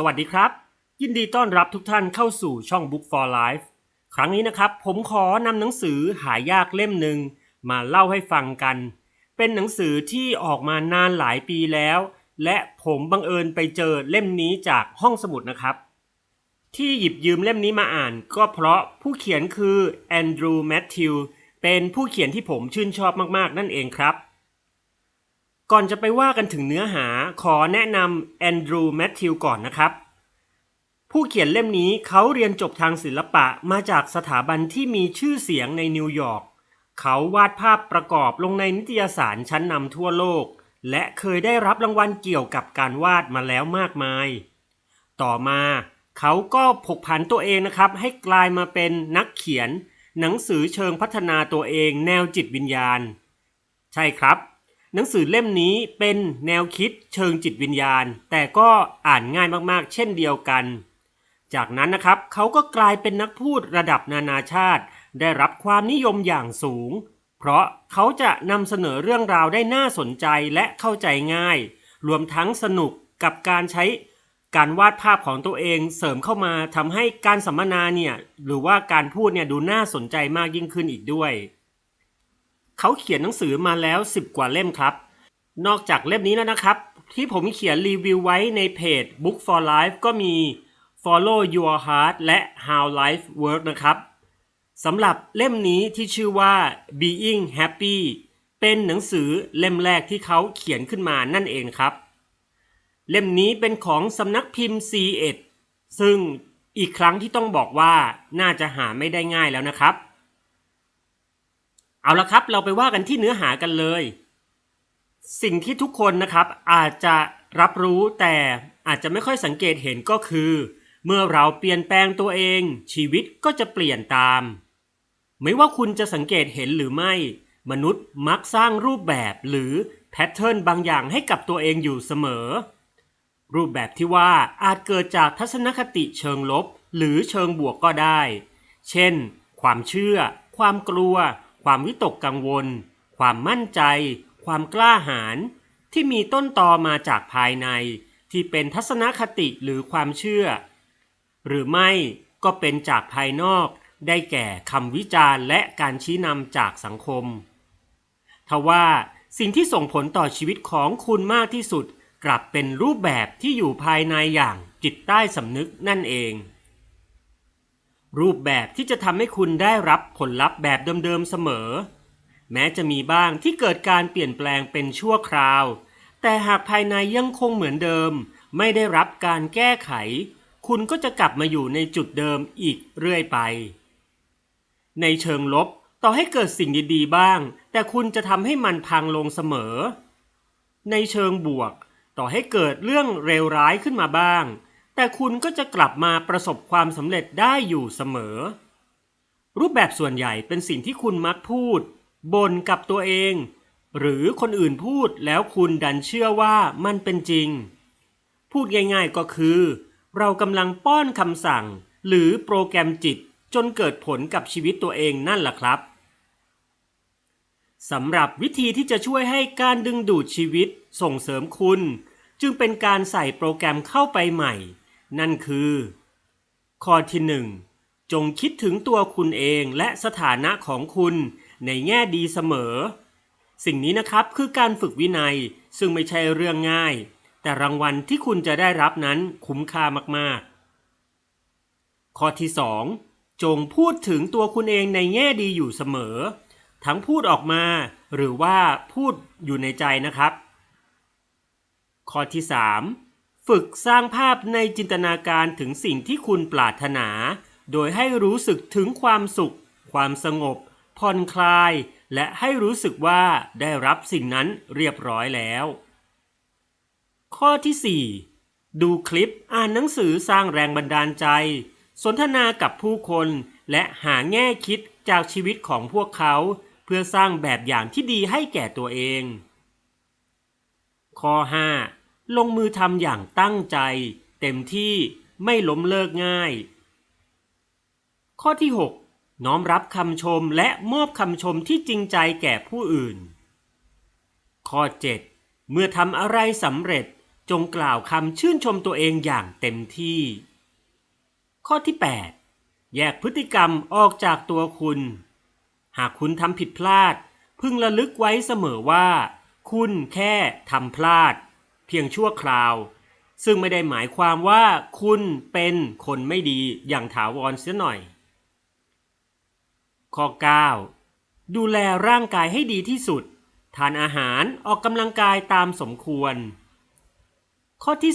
สวัสดีครับ ยินดีต้อนรับทุกท่านเข้าสู่ช่อง Book for Life ครั้งนี้นะครับ ผมขอนำหนังสือหายากเล่มหนึ่งมาเล่าให้ฟังกัน เป็นหนังสือที่ออกมานานหลายปีแล้ว และผมบังเอิญไปเจอเล่มนี้จากห้องสมุดนะครับ ที่หยิบยืมเล่มนี้มาอ่าน ก็เพราะผู้เขียนคือแอนดรูว์แมทธิวเป็นผู้เขียนที่ผมชื่นชอบมากๆ นั่นเองครับ ก่อนจะไปว่ากันถึงเนื้อหาขอแนะนำแอนดรูว์แมทธิวก่อนนะครับ ผู้เขียนเล่มนี้เขาเรียนจบทางศิลปะมาจากสถาบันที่มีชื่อเสียงในนิวยอร์กเขาวาดภาพประกอบลงในนิตยสารชั้นนำทั่วโลก และเคยได้รับรางวัลเกี่ยวกับการวาดมาแล้วมากมาย ต่อมาเขาก็ผกผันตัวเองนะครับ ให้กลายมาเป็นนักเขียน หนังสือเชิงพัฒนาตัวเองแนวจิตวิญญาณ ใช่ครับ หนังสือเล่มนี้เป็นแนวคิดเชิงจิตวิญญาณ แต่ก็อ่านง่ายมากๆ เช่นเดียวกัน จากนั้นนะครับเขาก็กลายเป็นนักพูดระดับนานาชาติ ได้รับความนิยมอย่างสูง เพราะเขาจะนำเสนอเรื่องราวได้น่าสนใจและเข้าใจง่าย รวมทั้งสนุกกับการใช้การวาดภาพของตัวเองเสริมเข้ามาทำให้การสัมมนาเนี่ยหรือว่าการพูดเนี่ยดูน่าสนใจมากยิ่งขึ้นอีกด้วย เขาเขียนหนังสือมาแล้ว 10 กว่าเล่มครับ นอกจากเล่มนี้แล้วนะครับ ที่ผมเขียนรีวิวไว้ในเพจ Book for Life ก็มี Follow Your Heart และ How Life Work นะครับสำหรับเล่มนี้ที่ชื่อว่า Being Happy เป็นหนังสือเล่มแรกที่เขาเขียนขึ้นมานั่นเองครับ เล่มนี้เป็นของสำนักพิมพ์ C1 ซึ่งอีกครั้งที่ต้องบอกว่าน่าจะหาไม่ได้ง่ายแล้วนะครับ เอาละครับ เราไปว่ากันที่เนื้อหากันเลย สิ่งที่ทุกคนนะครับอาจจะรับรู้แต่อาจจะไม่ค่อยสังเกตเห็นก็คือ เมื่อเราเปลี่ยนแปลงตัวเอง ชีวิตก็จะเปลี่ยนตาม ไม่ว่าคุณจะสังเกตเห็นหรือไม่ มนุษย์มักสร้างรูปแบบหรือแพทเทิร์นบางอย่างให้กับตัวเองอยู่เสมอ รูปแบบที่ว่าอาจเกิดจากทัศนคติเชิงลบ หรือเชิงบวกก็ได้ เช่น ความเชื่อ ความกลัว ความวิตกกังวล ความมั่นใจ ความกล้าหาญที่มีต้นตอมาจากภายใน ที่เป็นทัศนคติหรือความเชื่อ หรือไม่ก็เป็นจากภายนอกได้แก่คำวิจารณ์และการชี้นำจากสังคมทว่าสิ่งที่ส่งผลต่อชีวิตของคุณมากที่สุด กลับเป็นรูปแบบที่อยู่ภายในอย่างจิตใต้สำนึกนั่นเอง รูปแบบที่จะทำให้คุณได้รับผลลัพธ์แบบเดิมๆเสมอ แม้จะมีบ้างที่เกิดการเปลี่ยนแปลงเป็นชั่วคราว แต่หากภายในยังคงเหมือนเดิม ไม่ได้รับการแก้ไข คุณก็จะกลับมาอยู่ในจุดเดิมอีกเรื่อยไป ในเชิงลบต่อให้เกิดสิ่งดีๆบ้าง แต่คุณจะทำให้มันพังลงเสมอ ในเชิงบวก ต่อให้เกิดเรื่องเลวร้ายขึ้นมาบ้าง แต่คุณก็จะกลับมาประสบความสำเร็จได้อยู่เสมอ รูปแบบส่วนใหญ่เป็นสิ่งที่คุณมักพูดบ่นกับตัวเอง หรือคนอื่นพูดแล้วคุณดันเชื่อว่ามันเป็นจริง พูดง่ายๆก็คือ เรากำลังป้อนคำสั่ง หรือโปรแกรมจิตจนเกิดผลกับชีวิตตัวเองนั่นแหละครับสำหรับวิธีที่จะช่วยให้การดึงดูดชีวิตส่งเสริมคุณ จึงเป็นการใส่โปรแกรมเข้าไปใหม่ นั่นคือ ข้อที่หนึ่งจงคิดถึงตัวคุณเองและสถานะของคุณในแง่ดีเสมอ สิ่งนี้นะครับคือการฝึกวินัยซึ่งไม่ใช่เรื่องง่าย แต่รางวัลที่คุณจะได้รับนั้นคุ้มค่ามากๆ ข้อที่สองจงพูดถึงตัวคุณเองในแง่ดีอยู่เสมอ ทั้งพูดออกมาหรือว่าพูดอยู่ในใจนะครับ ข้อที่ 3. ฝึกสร้างภาพในจินตนาการถึงสิ่งที่คุณปรารถนา โดยให้รู้สึกถึงความสุข ความสงบ ผ่อนคลาย และให้รู้สึกว่าได้รับสิ่งนั้นเรียบร้อยแล้ว ข้อที่ 4. ดูคลิปอ่านหนังสือสร้างแรงบันดาลใจ สนทนากับผู้คน และหาแง่คิดจากชีวิตของพวกเขา เพื่อสร้างแบบอย่างที่ดีให้แก่ตัวเอง ข้อ 5. ลงมือทำอย่างตั้งใจ เต็มที่ไม่ล้มเลิกง่าย ข้อที่ 6. น้อมรับคำชมและมอบคำชมที่จริงใจแก่ผู้อื่น ข้อ 7. เมื่อทำอะไรสำเร็จจงกล่าวคำชื่นชมตัวเองอย่างเต็มที่ ข้อที่ 8 แยกพฤติกรรมออกจากตัวคุณ หากคุณทำผิดพลาด พึงระลึกไว้เสมอว่า คุณแค่ทำพลาด เพียงชั่วคราว ซึ่งไม่ได้หมายความว่าคุณเป็นคนไม่ดีอย่างถาวรเสียหน่อย ข้อ 9 ดูแลร่างกายให้ดีที่สุด ทานอาหารออกกำลังกายตามสมควร ข้อที่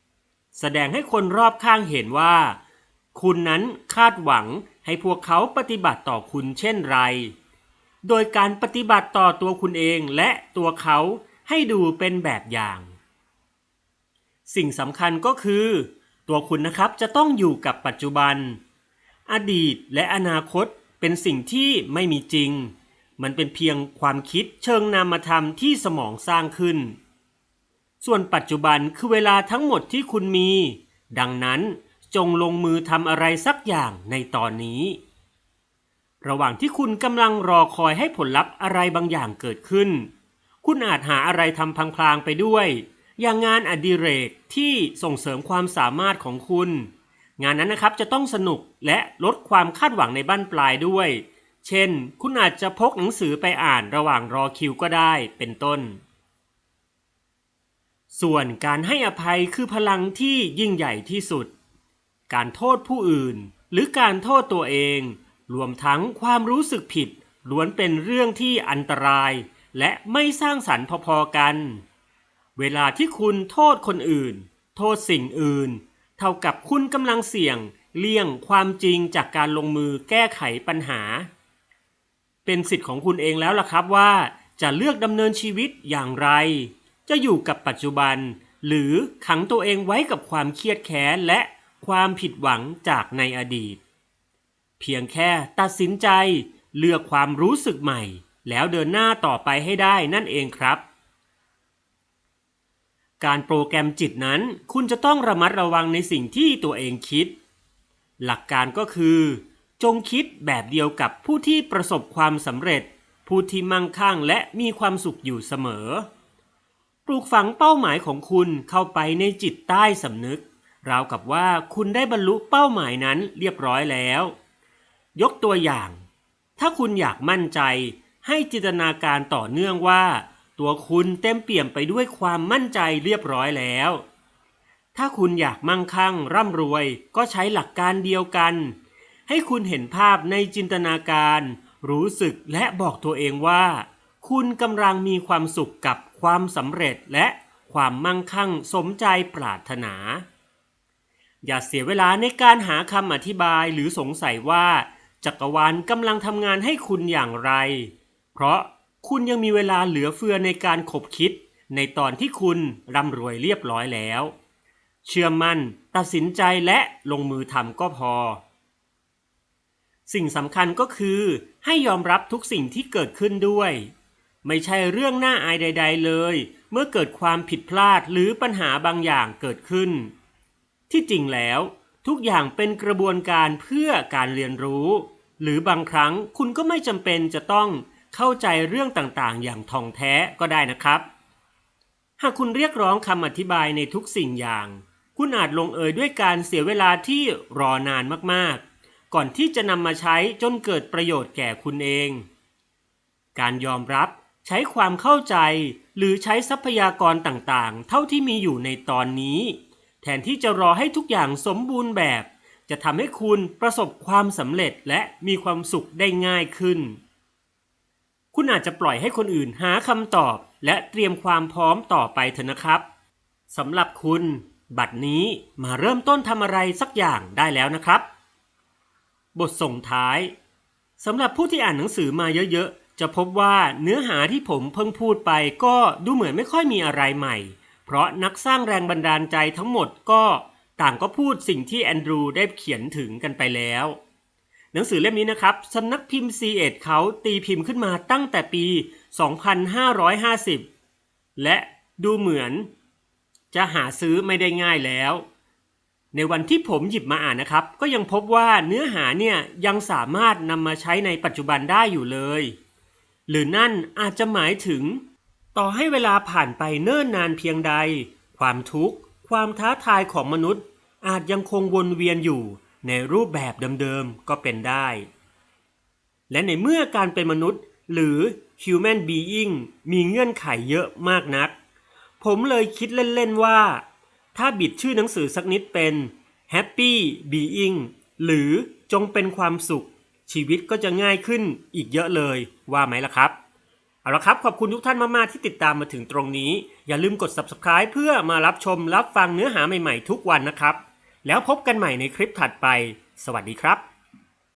10 แสดงให้คนรอบข้างเห็นว่า คุณนั้นคาดหวังให้พวกเขาปฏิบัติต่อคุณเช่นไร โดยการปฏิบัติต่อตัวคุณเองและตัวเขาให้ดูเป็นแบบอย่าง สิ่งสำคัญก็คือ ตัวคุณนะครับจะต้องอยู่กับปัจจุบัน อดีตและอนาคตเป็นสิ่งที่ไม่มีจริง มันเป็นเพียงความคิดเชิงนามธรรมที่สมองสร้างขึ้น ส่วนปัจจุบันคือเวลาทั้งหมดที่คุณมี ดังนั้นจงลงมือทำอะไรสักอย่างในตอนนี้ ระหว่างที่คุณกำลังรอคอยให้ผลลัพธ์อะไรบางอย่างเกิดขึ้น คุณอาจหาอะไรทำพลางๆไปด้วย อย่างงานอดิเรกที่ส่งเสริมความสามารถของคุณ งานนั้นนะครับจะต้องสนุกและลดความคาดหวังในบั้นปลายด้วย เช่น คุณอาจจะพกหนังสือไปอ่านระหว่างรอคิวก็ได้เป็นต้น ส่วนการให้อภัยคือพลังที่ยิ่งใหญ่ที่สุด การโทษผู้อื่น หรือการโทษตัวเอง รวมทั้งความรู้สึกผิดล้วนเป็นเรื่องที่อันตราย และไม่สร้างสรรค์พอๆกัน เวลาที่คุณโทษคนอื่น โทษสิ่งอื่น เท่ากับคุณกำลังเสี่ยงเลี่ยงความจริงจากการลงมือแก้ไขปัญหา เป็นสิทธิ์ของคุณเองแล้วล่ะครับว่าจะเลือกดำเนินชีวิตอย่างไร จะอยู่กับปัจจุบัน หรือขังตัวเองไว้กับความเครียดแค้นและความผิดหวังจากในอดีต เพียงแค่ตัดสินใจเลือกความรู้สึกใหม่ แล้วเดินหน้าต่อไปให้ได้นั่นเองครับ การโปรแกรมจิตนั้น คุณจะต้องระมัดระวังในสิ่งที่ตัวเองคิด หลักการก็คือ จงคิดแบบเดียวกับผู้ที่ประสบความสำเร็จ ผู้ที่มั่งคั่งและมีความสุขอยู่เสมอ ปลูกฝังเป้าหมายของคุณเข้าไปในจิตใต้สำนึก ราวกับว่าคุณได้บรรลุเป้าหมายนั้นเรียบร้อยแล้ว ยกตัวอย่าง ถ้าคุณอยากมั่นใจให้จินตนาการต่อเนื่องว่า ตัวคุณเต็มเปี่ยมไปด้วยความมั่นใจเรียบร้อยแล้ว ถ้าคุณอยากมั่งคั่งร่ำรวยก็ใช้หลักการเดียวกัน ให้คุณเห็นภาพในจินตนาการ รู้สึกและบอกตัวเองว่า คุณกำลังมีความสุขกับความสำเร็จและความมั่งคั่งสมใจปรารถนา อย่าเสียเวลาในการหาคำอธิบายหรือสงสัยว่า จักรวาลกำลังทำงานให้คุณอย่างไร เพราะ คุณยังมีเวลาเหลือเฟือในการขบคิด ในตอนที่คุณร่ำรวยเรียบร้อยแล้ว เชื่อมั่น ตัดสินใจและลงมือทำก็พอ สิ่งสำคัญก็คือให้ยอมรับทุกสิ่งที่เกิดขึ้นด้วย ไม่ใช่เรื่องน่าอายใด ๆ เลย เมื่อเกิดความผิดพลาดหรือปัญหาบางอย่างเกิดขึ้น ที่จริงแล้วทุกอย่างเป็นกระบวนการเพื่อการเรียนรู้ หรือบางครั้งคุณก็ไม่จำเป็นจะต้อง เข้าใจเรื่องต่างๆ อย่างท่องแท้ก็ได้นะครับ หากคุณเรียกร้องคำอธิบายในทุกสิ่งอย่าง คุณอาจลงเอยด้วยการเสียเวลาที่รอนานมากๆ ก่อนที่จะนำมาใช้จนเกิดประโยชน์แก่คุณเอง การยอมรับใช้ความเข้าใจหรือใช้ทรัพยากรต่างๆ เท่าที่มีอยู่ในตอนนี้ แทนที่จะรอให้ทุกอย่างสมบูรณ์แบบ จะทำให้คุณประสบความสำเร็จและมีความสุขได้ง่ายขึ้น คุณอาจจะปล่อยให้คนอื่นหาคำตอบ และเตรียมความพร้อมต่อไปเถอะนะครับสำหรับคุณ บัดนี้มาเริ่มต้นทำอะไรสักอย่างได้แล้วนะครับ บทส่งท้ายสำหรับผู้ที่อ่านหนังสือมาเยอะๆ จะพบว่าเนื้อหาที่ผมเพิ่งพูดไปก็ดูเหมือนไม่ค่อยมีอะไรใหม่ เพราะนักสร้างแรงบันดาลใจทั้งหมดก็ต่างก็พูดสิ่งที่แอนดรูได้เขียนถึงกันไปแล้ว หนังสือเล่มนี้นะครับสำนักพิมพ์ c ีเอ็ดเขาตีพิมพ์ขึ้นมาตั้งแต่ปี 2550 และดูเหมือนจะหาซื้อไม่ได้ง่ายแล้ว ในวันที่ผมหยิบมาอ่านนะครับ ก็ยังพบว่าเนื้อหาเนี่ยยังสามารถนำมาใช้ในปัจจุบันได้อยู่เลย หรือนั่นอาจจะหมายถึง ต่อให้เวลาผ่านไปเนิ่นนานเพียงใด ความทุกข์ ความท้าทายของมนุษย์ อาจยังคงวนเวียนอยู่ ในรูปแบบเดิมๆก็เป็นได้ และในเมื่อการเป็นมนุษย์หรือ human being มีเงื่อนไขเยอะมากนัก ผมเลยคิดเล่นๆว่า ถ้าบิดชื่อหนังสือสักนิดเป็น happy being หรือจงเป็นความสุข ชีวิตก็จะง่ายขึ้นอีกเยอะเลยว่าไหมล่ะครับเอาละครับ ขอบคุณทุกท่านมาก ๆ ที่ติดตามมาถึงตรงนี้ อย่าลืมกด subscribe เพื่อมารับชมรับฟังเนื้อหาใหม่ ๆ ทุกวันนะครับ แล้วพบกันใหม่ในคลิปถัดไป สวัสดีครับ